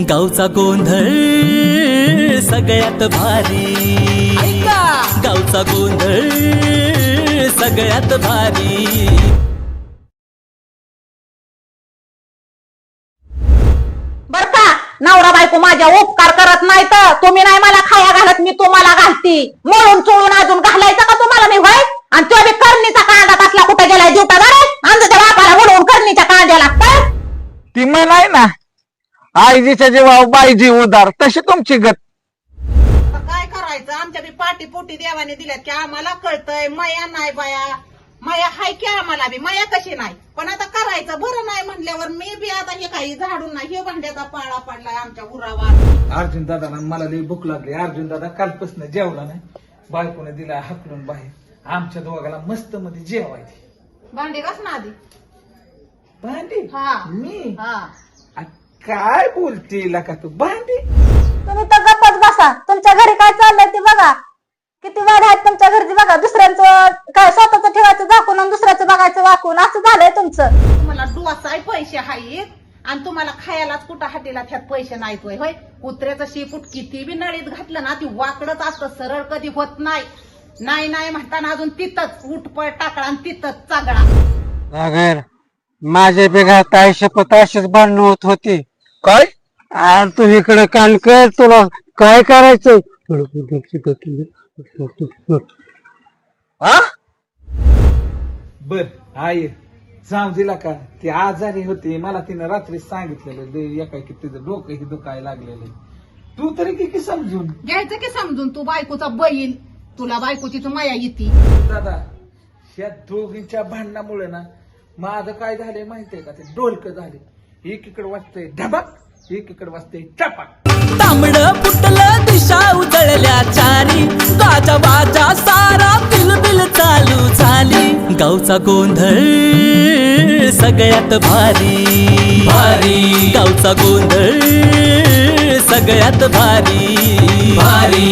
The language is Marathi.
गावचा गोंधळ सगळ्यात भारी. गावचा गोंधळ सगळ्यात भारी. बर का? नवरा बायको माझ्या उपकार करत नाही तर तुम्ही नाही मला खाया घालत मी तुम्हाला घालती. मळून चोळून अजून घालायचं का तुम्हाला मी होय आणि तो बी करणीचा कांदा कसला कुठे गेलाय देवता बरे आमच्या बापाला बोलवून करणीच्या कांद्याला काय ती म्हणाय ना आईजीच्या जीवावर बाईजी उदार तशी तुमची गत. आता काय करायचं? आमच्या बी पाटी पोटी देवाने दिल्यात की आम्हाला कळतंय मया नाही बाया. मया हाय की आम्हाला बी? मया कशी नाही? पण आता करायचं बरं नाही म्हणल्यावर मी बी आता हे काही झाडून नाही हे भांड्याचा पाळा पडलाय आमच्या उरावर. अर्जुन दादाला मला लई भूक लागली. अर्जुन दादा कालपासून जेवला नाही. बायकोने दिला हाकलून बाहेर. आमच्या दोघाला मस्त मध्ये जेवायची भांडी कस ना आधी. भांडी? हा. मी? हा. आ, काय बोलते का तू? भांडी? तुम्ही तर गप्पच बसा. तुमच्या घरी काय चाललंय ते बघा. किती वाढ आहेत तुमच्या घरची बघा. दुसऱ्यांचं काय स्वतःच ठेवायचं दाखवून आणि दुसऱ्याचं बघायचं वाकून. असं झालंय तुमचं. तुम्हाला डोसाय पैसे आहेत आणि तुम्हाला खायलाच कुठं हाटेला त्यात पैसे नाहीत होय. होय? कुत्र्याचं शेपूट किती बी नळीत घातलं ना ती वाकडच असतं सरळ कधी होत नाही. नाही नाही म्हणताना अजून तिथंच उठपळ टाकळा आणि तिथंच चागळा. अगर माझ्या बेगा ताई शपथ अशीच भांडणं होत होती. काय? आणि तू इकडे कान कर तुला काय करायचं हा? बर आई जाऊ दिला का? ती आजारी होती मला तिने रात्री सांगितलेलं दे एका की तिचं डोकं ही दुखायला लागलेलं तू तरी किती समजून? घ्यायचं की समजून? तू बायकोचा बैल तुला बायकोची तू माया येते. दादा या दोघींच्या भांडणामुळे ना माझं काय झालंय माहितीये का? ते डोलक झाले. एकीकडे वाजतंय ढबाक एकीकडे वाजतंय टपाक तांबड फुटलं दिशा उजळल्या चारी. गाजा बाजा सारा बिलबिल चालू झाली. गावचा गोंधळ सगळ्यात भारी. भारी. गावचा गोंधळ सगळ्यात भारी. भारी.